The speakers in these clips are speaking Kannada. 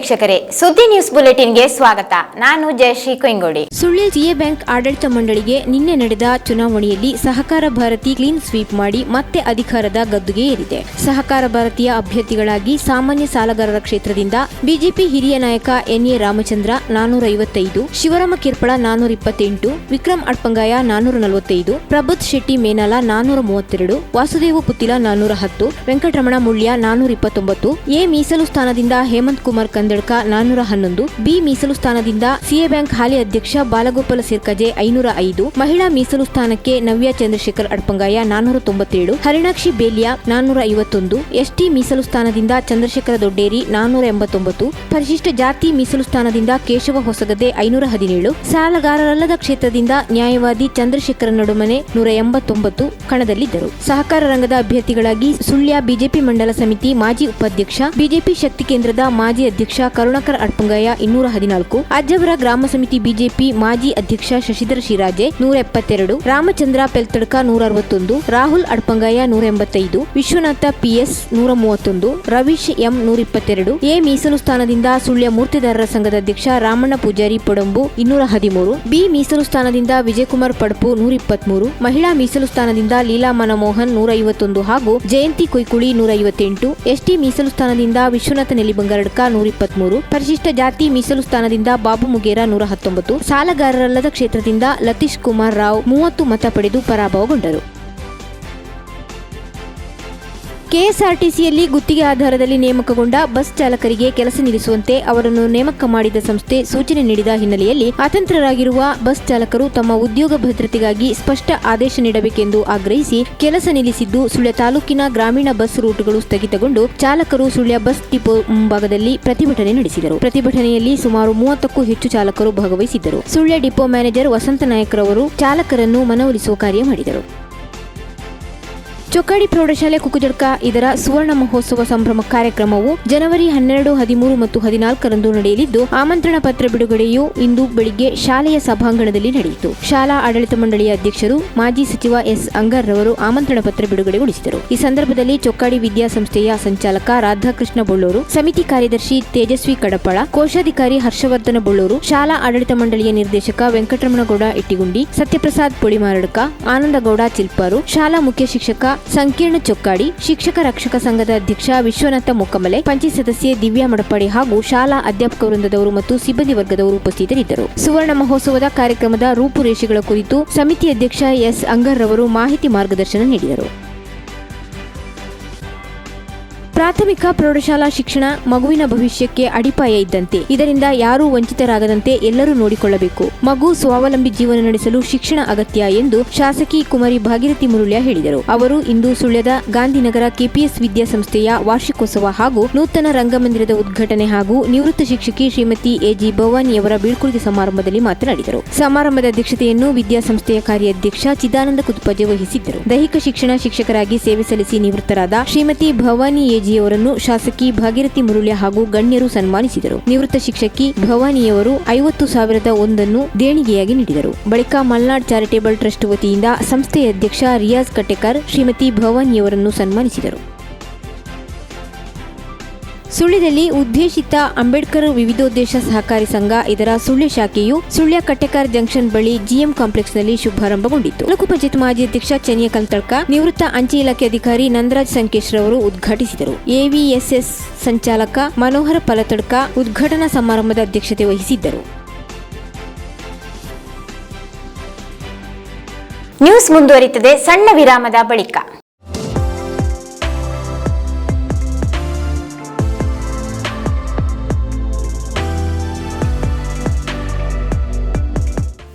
ವೀಕ್ಷಕರೇ, ಸುದ್ದಿ ನ್ಯೂಸ್ ಬುಲೆಟಿನ್ಗೆ ಸ್ವಾಗತ. ನಾನು ಜಯಶ್ರೀ ಕೊಯ್ಗೋಡಿ. ಸುಳ್ಯ ಸಿಎ ಬ್ಯಾಂಕ್ ಆಡಳಿತ ಮಂಡಳಿಗೆ ನಿನ್ನೆ ನಡೆದ ಚುನಾವಣೆಯಲ್ಲಿ ಸಹಕಾರ ಭಾರತಿ ಕ್ಲೀನ್ ಸ್ವೀಪ್ ಮಾಡಿ ಮತ್ತೆ ಅಧಿಕಾರದ ಗದ್ದುಗೆ ಏರಿದೆ. ಸಹಕಾರ ಭಾರತೀಯ ಅಭ್ಯರ್ಥಿಗಳಾಗಿ ಸಾಮಾನ್ಯ ಸಾಲಗಾರರ ಕ್ಷೇತ್ರದಿಂದ ಬಿಜೆಪಿ ಹಿರಿಯ ನಾಯಕ ಎನ್ಎ ರಾಮಚಂದ್ರ ನಾನೂರ ಐವತ್ತೈದು ಶಿವರಾಮ ಕಿರ್ಪಳ ನಾನೂರ ಇಪ್ಪತ್ತೆಂಟು ವಿಕ್ರಮ್ ಅಡ್ಪಂಗಾಯ ನಾನೂರ ನಲವತ್ತೈದು ಪ್ರಬುದ್ ಶೆಟ್ಟಿ ಮೇನಾಲ ನಾನೂರ ಮೂವತ್ತೆರಡು ವಾಸುದೇವ ಪುತ್ತಿಲ ನಾನೂರ ಹತ್ತು ವೆಂಕಟರಮಣ ಮುಳ್ಯ ನಾನೂರ ಇಪ್ಪತ್ತೊಂಬತ್ತು ಎ ಮೀಸಲು ಸ್ಥಾನದಿಂದ ಹೇಮಂತ್ ಕುಮಾರ್ ಕಂದಡ್ಕ ನಾನೂರ ಹನ್ನೊಂದು, ಬಿ ಮೀಸಲು ಸ್ಥಾನದಿಂದ ಸಿಎ ಬ್ಯಾಂಕ್ ಹಾಲಿ ಅಧ್ಯಕ್ಷ ಬಾಲಗೋಪಾಲ ಸಿರ್ಕಜೆ ಐನೂರ ಐದು, ಮಹಿಳಾ ಮೀಸಲು ಸ್ಥಾನಕ್ಕೆ ನವ್ಯ ಚಂದ್ರಶೇಖರ್ ಅಡ್ಪಂಗಾಯ ನಾನೂರ ತೊಂಬತ್ತೇಳು, ಹರಿಣಾಕ್ಷಿ ಬೇಲಿಯಾ ನಾನೂರ ಐವತ್ತೊಂದು, ಎಸ್ಟಿ ಮೀಸಲು ಸ್ಥಾನದಿಂದ ಚಂದ್ರಶೇಖರ ದೊಡ್ಡೇರಿ ನಾನೂರ ಎಂಬತ್ತೊಂಬತ್ತು, ಪರಿಶಿಷ್ಟ ಜಾತಿ ಮೀಸಲು ಸ್ಥಾನದಿಂದ ಕೇಶವ ಹೊಸಗದ್ದೆ ಐನೂರ ಹದಿನೇಳು, ಸಾಲಗಾರರಲ್ಲದ ಕ್ಷೇತ್ರದಿಂದ ನ್ಯಾಯವಾದಿ ಚಂದ್ರಶೇಖರ ನಡುಮನೆ ನೂರ ಎಂಬತ್ತೊಂಬತ್ತು ಕಣದಲ್ಲಿದ್ದರು. ಸಹಕಾರ ರಂಗದ ಅಭ್ಯರ್ಥಿಗಳಾಗಿ ಸುಳ್ಯ ಬಿಜೆಪಿ ಮಂಡಲ ಸಮಿತಿ ಮಾಜಿ ಉಪಾಧ್ಯಕ್ಷ, ಬಿಜೆಪಿ ಶಕ್ತಿ ಕೇಂದ್ರದ ಮಾಜಿ ಅಧ್ಯಕ್ಷ ಕರುಣಾಕರ್ ಅಡ್ಪಂಗಯ್ಯ ಇನ್ನೂರ ಹದಿನಾಲ್ಕು, ಅಜ್ಜವರ ಗ್ರಾಮ ಸಮಿತಿ ಬಿಜೆಪಿ ಮಾಜಿ ಅಧ್ಯಕ್ಷ ಶಶಿಧರ್ ಶಿರಾಜೆ ನೂರ ಎಪ್ಪತ್ತೆರಡು, ರಾಮಚಂದ್ರ ಪೆಲ್ತಡ್ಕ ನೂರ ಅರವತ್ತೊಂದು, ರಾಹುಲ್ ಅಡ್ಪಂಗಯ್ಯ ನೂರ ಎಂಬತ್ತೈದು, ವಿಶ್ವನಾಥ ಪಿಎಸ್ ನೂರ ಮೂವತ್ತೊಂದು, ರವೀಶ್ ಎಂ ನೂರ ಇಪ್ಪತ್ತೆರಡು, ಎ ಮೀಸಲು ಸ್ಥಾನದಿಂದ ಸುಳ್ಯ ಮೂರ್ತಿದಾರರ ಸಂಘದ ಅಧ್ಯಕ್ಷ ರಾಮಣ್ಣ ಪೂಜಾರಿ ಪಡಂಬು ಇನ್ನೂರ ಹದಿಮೂರು, ಬಿ ಮೀಸಲು ಸ್ಥಾನದಿಂದ ವಿಜಯಕುಮಾರ್ ಪಡಪು ನೂರ ಇಪ್ಪತ್ಮೂರು, ಮಹಿಳಾ ಮೀಸಲು ಸ್ಥಾನದಿಂದ ಲೀಲಾ ಮನಮೋಹನ್ ನೂರ ಐವತ್ತೊಂದು ಹಾಗೂ ಜಯಂತಿ ಕುಯ್ಕುಳಿ ನೂರ ಐವತ್ತೆಂಟು, ಎಸ್ಟಿ ಮೀಸಲು ಸ್ಥಾನದಿಂದ ವಿಶ್ವನಾಥ ನೆಲಿಬಂಗಾರಡ್ಕ ನೂರ ಇಪ್ಪತ್ಮೂರು. ಪರಿಶಿಷ್ಟ ಜಾತಿ ಮೀಸಲು ಸ್ಥಾನದಿಂದ ಬಾಬು ಮುಗೇರ ನೂರ ಹತ್ತೊಂಬತ್ತು. ಸಾಲಗಾರರಲ್ಲದ ಕ್ಷೇತ್ರದಿಂದ ಲತೀಶ್ ಕುಮಾರ್ ರಾವ್ ಮೂವತ್ತು ಮತ ಪಡೆದು ಪರಾಭವಗೊಂಡರು. ಕೆಎಸ್ಆರ್ಟಿಸಿಯಲ್ಲಿ ಗುತ್ತಿಗೆ ಆಧಾರದಲ್ಲಿ ನೇಮಕಗೊಂಡ ಬಸ್ ಚಾಲಕರಿಗೆ ಕೆಲಸ ನಿಲ್ಲಿಸುವಂತೆ ಅವರನ್ನು ನೇಮಕ ಮಾಡಿದ ಸಂಸ್ಥೆ ಸೂಚನೆ ನೀಡಿದ ಹಿನ್ನೆಲೆಯಲ್ಲಿ ಅತಂತ್ರರಾಗಿರುವ ಬಸ್ ಚಾಲಕರು ತಮ್ಮ ಉದ್ಯೋಗ ಭದ್ರತೆಗಾಗಿ ಸ್ಪಷ್ಟ ಆದೇಶ ನೀಡಬೇಕೆಂದು ಆಗ್ರಹಿಸಿ ಕೆಲಸ ನಿಲ್ಲಿಸಿದ್ದು, ಸುಳ್ಯ ತಾಲೂಕಿನ ಗ್ರಾಮೀಣ ಬಸ್ ರೂಟ್ಗಳು ಸ್ಥಗಿತಗೊಂಡು ಚಾಲಕರು ಸುಳ್ಯ ಬಸ್ ಡಿಪೋ ಮುಂಭಾಗದಲ್ಲಿ ಪ್ರತಿಭಟನೆ ನಡೆಸಿದರು. ಪ್ರತಿಭಟನೆಯಲ್ಲಿ ಸುಮಾರು ಮೂವತ್ತಕ್ಕೂ ಹೆಚ್ಚು ಚಾಲಕರು ಭಾಗವಹಿಸಿದ್ದರು. ಸುಳ್ಯ ಡಿಪೋ ಮ್ಯಾನೇಜರ್ ವಸಂತ ನಾಯಕರವರು ಚಾಲಕರನ್ನು ಮನವೊಲಿಸುವ ಕಾರ್ಯ ಮಾಡಿದರು. ಚೊಕ್ಕಾಡಿ ಪ್ರೌಢಶಾಲೆ ಕುಕುಜಡ್ಕ ಇದರ ಸುವರ್ಣ ಮಹೋತ್ಸವ ಸಂಭ್ರಮ ಕಾರ್ಯಕ್ರಮವು ಜನವರಿ ಹನ್ನೆರಡು, ಹದಿಮೂರು ಮತ್ತು ಹದಿನಾಲ್ಕರಂದು ನಡೆಯಲಿದ್ದು, ಆಮಂತ್ರಣ ಪತ್ರ ಬಿಡುಗಡೆಯು ಇಂದು ಬೆಳಿಗ್ಗೆ ಶಾಲೆಯ ಸಭಾಂಗಣದಲ್ಲಿ ನಡೆಯಿತು. ಶಾಲಾ ಆಡಳಿತ ಮಂಡಳಿಯ ಅಧ್ಯಕ್ಷರು ಮಾಜಿ ಸಚಿವ ಎಸ್. ಅಂಗರ್ ರವರು ಆಮಂತ್ರಣ ಪತ್ರ ಬಿಡುಗಡೆಗೊಳಿಸಿದರು. ಈ ಸಂದರ್ಭದಲ್ಲಿ ಚೊಕ್ಕಾಡಿ ವಿದ್ಯಾಸಂಸ್ಥೆಯ ಸಂಚಾಲಕ ರಾಧಾಕೃಷ್ಣ ಬೊಳ್ಳೂರು, ಸಮಿತಿ ಕಾರ್ಯದರ್ಶಿ ತೇಜಸ್ವಿ ಕಡಪಳ ಕೋಶಾಧಿಕಾರಿ ಹರ್ಷವರ್ಧನ ಬೊಳ್ಳೂರು, ಶಾಲಾ ಆಡಳಿತ ಮಂಡಳಿಯ ನಿರ್ದೇಶಕ ವೆಂಕಟರಮಣಗೌಡ ಇಟ್ಟಿಗುಂಡಿ, ಸತ್ಯಪ್ರಸಾದ್ ಪುಳಿಮಾರಡ್ಕ ಆನಂದಗೌಡ ಚಿಲ್ಪಾರು, ಶಾಲಾ ಮುಖ್ಯ ಶಿಕ್ಷಕ ಸಂಕೀರ್ಣ ಚೊಕ್ಕಾಡಿ, ಶಿಕ್ಷಕ ರಕ್ಷಕ ಸಂಘದ ಅಧ್ಯಕ್ಷ ವಿಶ್ವನಾಥ ಮುಕ್ಕಮಲೆ, ಪಂಚಾಯತ್ ಸದಸ್ಯೆ ದಿವ್ಯಾ ಮಡಪಾಡಿ ಹಾಗೂ ಶಾಲಾ ಅಧ್ಯಾಪಕ ವೃಂದದವರು ಮತ್ತು ಸಿಬ್ಬಂದಿ ವರ್ಗದವರು ಉಪಸ್ಥಿತರಿದ್ದರು. ಸುವರ್ಣ ಮಹೋತ್ಸವದ ಕಾರ್ಯಕ್ರಮದ ರೂಪುರೇಷೆಗಳ ಕುರಿತು ಸಮಿತಿ ಅಧ್ಯಕ್ಷ ಎಸ್ ಅಂಗರ್ ರವರು ಮಾಹಿತಿ ಮಾರ್ಗದರ್ಶನ ನೀಡಿದರು. ಪ್ರಾಥಮಿಕ ಪ್ರೌಢಶಾಲಾ ಶಿಕ್ಷಣ ಮಗುವಿನ ಭವಿಷ್ಯಕ್ಕೆ ಅಡಿಪಾಯ ಇದ್ದಂತೆ. ಇದರಿಂದ ಯಾರೂ ವಂಚಿತರಾಗದಂತೆ ಎಲ್ಲರೂ ನೋಡಿಕೊಳ್ಳಬೇಕು. ಮಗು ಸ್ವಾವಲಂಬಿ ಜೀವನ ನಡೆಸಲು ಶಿಕ್ಷಣ ಅಗತ್ಯ ಎಂದು ಶಾಸಕಿ ಕುಮಾರಿ ಭಾಗೀರಥಿ ಮುರುಳ್ಯ ಹೇಳಿದರು. ಅವರು ಇಂದು ಸುಳ್ಯದ ಗಾಂಧಿನಗರ ಕೆಪಿಎಸ್ ವಿದ್ಯಾಸಂಸ್ಥೆಯ ವಾರ್ಷಿಕೋತ್ಸವ ಹಾಗೂ ನೂತನ ರಂಗಮಂದಿರದ ಉದ್ಘಾಟನೆ ಹಾಗೂ ನಿವೃತ್ತ ಶಿಕ್ಷಕಿ ಶ್ರೀಮತಿ ಎಜಿ ಭವಾನಿಯವರ ಬೀಳ್ಕೊಡುಗೆ ಸಮಾರಂಭದಲ್ಲಿ ಮಾತನಾಡಿದರು. ಸಮಾರಂಭದ ಅಧ್ಯಕ್ಷತೆಯನ್ನು ವಿದ್ಯಾಸಂಸ್ಥೆಯ ಕಾರ್ಯಾಧ್ಯಕ್ಷ ಚಿದಾನಂದ ಕುತ್ಪಜೆ ವಹಿಸಿದ್ದರು. ದೈಹಿಕ ಶಿಕ್ಷಣ ಶಿಕ್ಷಕರಾಗಿ ಸೇವೆ ಸಲ್ಲಿಸಿ ನಿವೃತ್ತರಾದ ಶ್ರೀಮತಿ ಭವಾನಿ ಎಜಿಯವರನ್ನು ಶಾಸಕಿ ಭಾಗೀರಥಿ ಮುರುಳ್ಯ ಹಾಗೂ ಗಣ್ಯರು ಸನ್ಮಾನಿಸಿದರು. ನಿವೃತ್ತ ಶಿಕ್ಷಕಿ ಭವಾನಿಯವರು ಐವತ್ತು ಸಾವಿರದ ಒಂದನ್ನು ದೇಣಿಗೆಯಾಗಿ ನೀಡಿದರು. ಬಳಿಕ ಮಲ್ನಾಡ್ ಚಾರಿಟೇಬಲ್ ಟ್ರಸ್ಟ್ ವತಿಯಿಂದ ಸಂಸ್ಥೆಯ ಅಧ್ಯಕ್ಷ ರಿಯಾಜ್ ಕಟೇಕರ್ ಶ್ರೀಮತಿ ಭವಾನಿಯವರನ್ನು ಸನ್ಮಾನಿಸಿದರು. ಸುಳ್ಯದಲ್ಲಿ ಉದ್ದೇಶಿತ ಅಂಬೇಡ್ಕರ್ ವಿವಿಧೋದ್ದೇಶ ಸಹಕಾರಿ ಸಂಘ, ಇದರ ಸುಳ್ಯ ಶಾಖೆಯು ಸುಳ್ಯ ಕಟ್ಟೆಕಾರ್ ಜಂಕ್ಷನ್ ಬಳಿ ಜಿಎಂ ಕಾಂಪ್ಲೆಕ್ಸ್ನಲ್ಲಿ ಶುಭಾರಂಭಗೊಂಡಿತ್ತು. ತಾಲೂಕು ಪಂಚಾಯತ್ ಮಾಜಿ ಅಧ್ಯಕ್ಷ ಚನಿಯ ಕಲ್ತಳ್ಕ, ನಿವೃತ್ತ ಅಂಚೆ ಇಲಾಖೆ ಅಧಿಕಾರಿ ನಂದರಾಜ್ ಸಂಕೇಶ್ ರವರು ಉದ್ಘಾಟಿಸಿದರು. ಎವಿಎಸ್ಎಸ್ ಸಂಚಾಲಕ ಮನೋಹರ ಪಲತಡ್ಕ ಉದ್ಘಾಟನಾ ಸಮಾರಂಭದ ಅಧ್ಯಕ್ಷತೆ ವಹಿಸಿದ್ದರು. ನ್ಯೂಸ್ ಮುಂದುವರಿಯುತ್ತದೆ ಸಣ್ಣ ವಿರಾಮದ ಬಳಿಕ.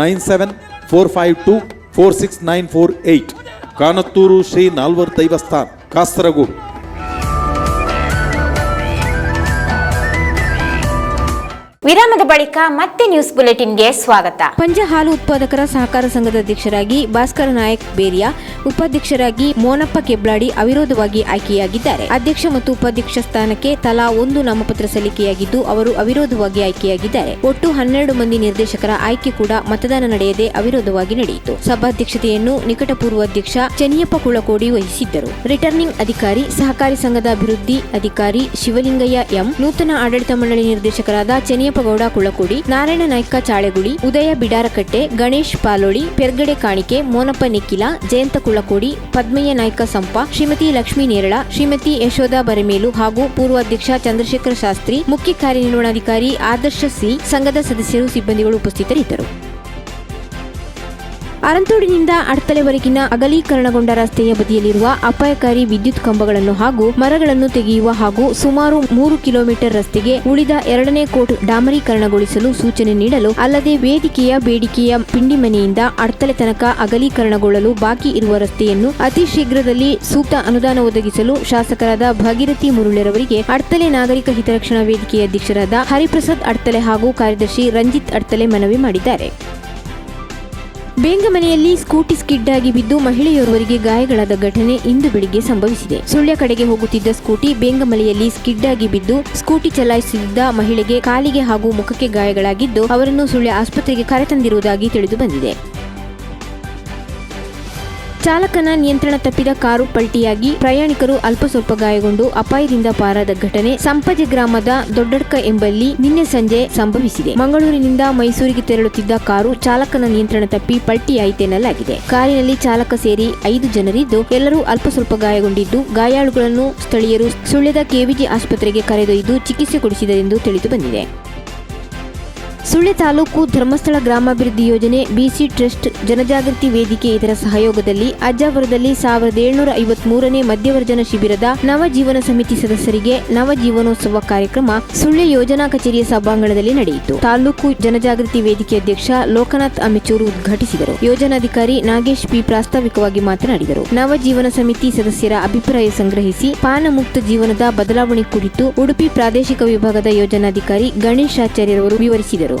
nine seven four five two four six nine four eight. Kanathur Shri Nalvar ದೈವಸ್ಥಾನ್, Kasaragod. ವಿರಾಮದ ಬಳಿಕ ಮತ್ತೆ ನ್ಯೂಸ್ ಬುಲೆಟಿನ್ಗೆ ಸ್ವಾಗತ. ಪಂಜ ಹಾಲು ಉತ್ಪಾದಕರ ಸಹಕಾರ ಸಂಘದ ಅಧ್ಯಕ್ಷರಾಗಿ ಭಾಸ್ಕರ ನಾಯಕ್ ಬೇರಿಯಾ, ಉಪಾಧ್ಯಕ್ಷರಾಗಿ ಮೋನಪ್ಪ ಕೆಬ್ಲಾಡಿ ಅವಿರೋಧವಾಗಿ ಆಯ್ಕೆಯಾಗಿದ್ದಾರೆ. ಅಧ್ಯಕ್ಷ ಮತ್ತು ಉಪಾಧ್ಯಕ್ಷ ಸ್ಥಾನಕ್ಕೆ ತಲಾ ಒಂದು ನಾಮಪತ್ರ ಸಲ್ಲಿಕೆಯಾಗಿದ್ದು, ಅವರು ಅವಿರೋಧವಾಗಿ ಆಯ್ಕೆಯಾಗಿದ್ದಾರೆ. ಒಟ್ಟು ಹನ್ನೆರಡು ಮಂದಿ ನಿರ್ದೇಶಕರ ಆಯ್ಕೆ ಕೂಡ ಮತದಾನ ನಡೆಯದೆ ಅವಿರೋಧವಾಗಿ ನಡೆಯಿತು. ಸಭಾಧ್ಯಕ್ಷತೆಯನ್ನು ನಿಕಟಪೂರ್ವ ಅಧ್ಯಕ್ಷ ಚೆನ್ನಿಯಪ್ಪ ಕುಳಕೋಡಿ ವಹಿಸಿದ್ದರು. ರಿಟರ್ನಿಂಗ್ ಅಧಿಕಾರಿ, ಸಹಕಾರಿ ಸಂಘದ ಅಭಿವೃದ್ಧಿ ಅಧಿಕಾರಿ ಶಿವಲಿಂಗಯ್ಯ ಎಂ, ನೂತನ ಆಡಳಿತ ಮಂಡಳಿ ನಿರ್ದೇಶಕರಾದ ಚೆನ್ನಿಯಪ್ಪಗೌಡ ಕುಳಕೋಡಿ, ನಾರಾಯಣ ನಾಯ್ಕ ಚಾಳೆಗುಳಿ ಉದಯ ಬಿಡಾರಕಟ್ಟೆ, ಗಣೇಶ್ ಪಾಲೋಳಿ, ಪೆರ್ಗಡೆ ಕಾಣಿಕೆ, ಮೋನಪ್ಪ ನಿಖಿಲ, ಜಯಂತ ಕುಳಕೋಡಿ, ಪದ್ಮಯ್ಯ ನಾಯ್ಕ ಸಂಪ, ಶ್ರೀಮತಿ ಲಕ್ಷ್ಮೀ ನೇರಳ, ಶ್ರೀಮತಿ ಯಶೋಧ ಬರಮೇಲು ಹಾಗೂ ಪೂರ್ವಾಧ್ಯಕ್ಷ ಚಂದ್ರಶೇಖರ ಶಾಸ್ತ್ರಿ, ಮುಖ್ಯ ಕಾರ್ಯನಿರ್ವಹಣಾಧಿಕಾರಿ ಆದರ್ಶ ಸಿ, ಸಂಘದ ಸದಸ್ಯರು, ಸಿಬ್ಬಂದಿಗಳು ಉಪಸ್ಥಿತರಿದ್ದರು. ಅರಂತೋಡಿನಿಂದ ಅಡ್ತಲೆವರೆಗಿನ ಅಗಲೀಕರಣಗೊಂಡ ರಸ್ತೆಯ ಬದಿಯಲ್ಲಿರುವ ಅಪಾಯಕಾರಿ ವಿದ್ಯುತ್ ಕಂಬಗಳನ್ನು ಹಾಗೂ ಮರಗಳನ್ನು ತೆಗೆಯುವ ಹಾಗೂ ಸುಮಾರು ಮೂರು ಕಿಲೋಮೀಟರ್ ರಸ್ತೆಗೆ ಉಳಿದ ಎರಡನೇ ಕೋಟ್ ಡಾಮರೀಕರಣಗೊಳಿಸಲು ಸೂಚನೆ ನೀಡಲು ಅಲ್ಲದೆ ವೇದಿಕೆಯ ಬೇಡಿಕೆಯ ಪಿಂಡಿಮನೆಯಿಂದ ಅಡ್ತಲೆ ತನಕ ಅಗಲೀಕರಣಗೊಳ್ಳಲು ಬಾಕಿ ಇರುವ ರಸ್ತೆಯನ್ನು ಅತಿ ಶೀಘ್ರದಲ್ಲಿ ಸೂಕ್ತ ಅನುದಾನ ಒದಗಿಸಲು ಶಾಸಕರಾದ ಭಾಗೀರಥಿ ಮುರುಳೆರವರಿಗೆ ಅಡ್ತಲೆ ನಾಗರಿಕ ಹಿತರಕ್ಷಣಾ ವೇದಿಕೆಯ ಅಧ್ಯಕ್ಷರಾದ ಹರಿಪ್ರಸಾದ್ ಅಡ್ತಲೆ ಹಾಗೂ ಕಾರ್ಯದರ್ಶಿ ರಂಜಿತ್ ಅಡ್ತಲೆ ಮನವಿ ಮಾಡಿದ್ದಾರೆ. ಬೇಂಗಮನೆಯಲ್ಲಿ ಸ್ಕೂಟಿ ಸ್ಕಿಡ್ ಆಗಿ ಬಿದ್ದು ಮಹಿಳೆಯೋರ್ವರಿಗೆ ಗಾಯಗಳಾದ ಘಟನೆ ಇಂದು ಬೆಳಿಗ್ಗೆ ಸಂಭವಿಸಿದೆ. ಸುಳ್ಯ ಕಡೆಗೆ ಹೋಗುತ್ತಿದ್ದ ಸ್ಕೂಟಿ ಬೇಂಗಮಲೆಯಲ್ಲಿ ಸ್ಕಿಡ್ ಆಗಿ ಬಿದ್ದು ಸ್ಕೂಟಿ ಚಲಾಯಿಸುತ್ತಿದ್ದ ಮಹಿಳೆಗೆ ಕಾಲಿಗೆ ಹಾಗೂ ಮುಖಕ್ಕೆ ಗಾಯಗಳಾಗಿದ್ದು ಅವರನ್ನು ಸುಳ್ಯ ಆಸ್ಪತ್ರೆಗೆ ಕರೆತಂದಿರುವುದಾಗಿ ತಿಳಿದು ಬಂದಿದೆ. ಚಾಲಕನ ನಿಯಂತ್ರಣ ತಪ್ಪಿದ ಕಾರು ಪಲ್ಟಿಯಾಗಿ ಪ್ರಯಾಣಿಕರು ಅಲ್ಪ ಸ್ವಲ್ಪ ಗಾಯಗೊಂಡು ಅಪಾಯದಿಂದ ಪಾರಾದ ಘಟನೆ ಸಂಪಜೆ ಗ್ರಾಮದ ದೊಡ್ಡಡ್ಕ ಎಂಬಲ್ಲಿ ನಿನ್ನೆ ಸಂಜೆ ಸಂಭವಿಸಿದೆ. ಮಂಗಳೂರಿನಿಂದ ಮೈಸೂರಿಗೆ ತೆರಳುತ್ತಿದ್ದ ಕಾರು ಚಾಲಕನ ನಿಯಂತ್ರಣ ತಪ್ಪಿ ಪಲ್ಟಿಯಾಯಿತೆನ್ನಲಾಗಿದೆ ಕಾರಿನಲ್ಲಿ ಚಾಲಕ ಸೇರಿ ಐದು ಜನರಿದ್ದು, ಎಲ್ಲರೂ ಅಲ್ಪ ಸ್ವಲ್ಪ ಗಾಯಗೊಂಡಿದ್ದು ಗಾಯಾಳುಗಳನ್ನು ಸ್ಥಳೀಯರು ಸುಳ್ಯದ ಕೆವಿಜಿ ಆಸ್ಪತ್ರೆಗೆ ಕರೆದೊಯ್ದು ಚಿಕಿತ್ಸೆ ಕೊಡಿಸಿದರೆಂದು ತಿಳಿದು ಬಂದಿದೆ. ಸುಳ್ಯ ತಾಲೂಕು ಧರ್ಮಸ್ಥಳ ಗ್ರಾಮಾಭಿವೃದ್ಧಿ ಯೋಜನೆ ಬಿಸಿ ಟ್ರಸ್ಟ್ ಜನಜಾಗೃತಿ ವೇದಿಕೆ ಇದರ ಸಹಯೋಗದಲ್ಲಿ ಅಜ್ಜಾವರದಲ್ಲಿ ಸಾವಿರದ ಏಳ್ನೂರ ಐವತ್ಮೂರನೇ ಮಧ್ಯವರ್ಜನ ಶಿಬಿರದ ನವಜೀವನ ಸಮಿತಿ ಸದಸ್ಯರಿಗೆ ನವಜೀವನೋತ್ಸವ ಕಾರ್ಯಕ್ರಮ ಸುಳ್ಯ ಯೋಜನಾ ಕಚೇರಿಯ ಸಭಾಂಗಣದಲ್ಲಿ ನಡೆಯಿತು. ತಾಲೂಕು ಜನಜಾಗೃತಿ ವೇದಿಕೆ ಅಧ್ಯಕ್ಷ ಲೋಕನಾಥ್ ಅಮೆಚೂರು ಉದ್ಘಾಟಿಸಿದರು. ಯೋಜನಾಧಿಕಾರಿ ನಾಗೇಶ್ ಪಿ ಪ್ರಾಸ್ತಾವಿಕವಾಗಿ ಮಾತನಾಡಿದರು. ನವಜೀವನ ಸಮಿತಿ ಸದಸ್ಯರ ಅಭಿಪ್ರಾಯ ಸಂಗ್ರಹಿಸಿ ಪಾನಮುಕ್ತ ಜೀವನದ ಬದಲಾವಣೆ ಕುರಿತು ಉಡುಪಿ ಪ್ರಾದೇಶಿಕ ವಿಭಾಗದ ಯೋಜನಾಧಿಕಾರಿ ಗಣೇಶ್ ಆಚಾರ್ಯರವರು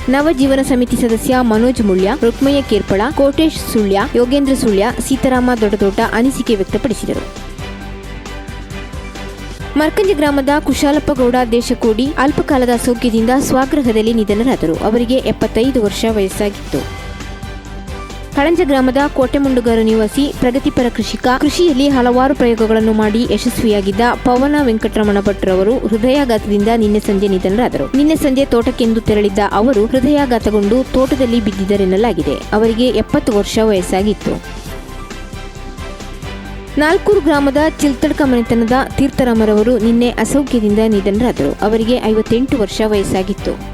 ನವಜೀವನ ಸಮಿತಿ ಸದಸ್ಯ ಮನೋಜ್ ಮುಳ್ಯ, ರುಕ್ಮಯ್ಯ ಕೇರ್ಪಳ, ಕೋಟೇಶ್ ಸುಳ್ಯ, ಯೋಗೇಂದ್ರ ಸುಳ್ಯ, ಸೀತಾರಾಮ ದೊಡ್ಡ ಅನಿಸಿಕೆ ವ್ಯಕ್ತಪಡಿಸಿದರು. ಮರ್ಕಂಜಿ ಗ್ರಾಮದ ಕುಶಾಲಪ್ಪ ಗೌಡ ದೇಶಕೋಡಿ ಅಲ್ಪಕಾಲದ ಸೌಖ್ಯದಿಂದ ಸ್ವಗೃಹದಲ್ಲಿ ನಿಧನರಾದರು. ಅವರಿಗೆ ಎಪ್ಪತ್ತೈದು ವರ್ಷ ವಯಸ್ಸಾಗಿತ್ತು. ಕಳಂಜ ಗ್ರಾಮದ ಕೋಟೆಮುಂಡುಗಾರ ನಿವಾಸಿ, ಪ್ರಗತಿಪರ ಕೃಷಿಕ, ಕೃಷಿಯಲ್ಲಿ ಹಲವಾರು ಪ್ರಯೋಗಗಳನ್ನು ಮಾಡಿ ಯಶಸ್ವಿಯಾಗಿದ್ದ ಪವನ ವೆಂಕಟರಮಣ ಭಟ್ರವರು ಹೃದಯಾಘಾತದಿಂದ ನಿನ್ನೆ ಸಂಜೆ ನಿಧನರಾದರು. ನಿನ್ನೆ ಸಂಜೆ ತೋಟಕ್ಕೆಂದು ತೆರಳಿದ್ದ ಅವರು ಹೃದಯಾಘಾತಗೊಂಡು ತೋಟದಲ್ಲಿ ಬಿದ್ದಿದ್ದರೆನ್ನಲಾಗಿದೆ. ಅವರಿಗೆ ಎಪ್ಪತ್ತು ವರ್ಷ ವಯಸ್ಸಾಗಿತ್ತು. ನಾಲ್ಕೂರು ಗ್ರಾಮದ ಚಿಲ್ತಡ್ಕ ಮನೆತನದ ತೀರ್ಥರಾಮರವರು ನಿನ್ನೆ ಅಸೌಖ್ಯದಿಂದ ನಿಧನರಾದರು. ಅವರಿಗೆ ಐವತ್ತೆಂಟು ವರ್ಷ ವಯಸ್ಸಾಗಿತ್ತು.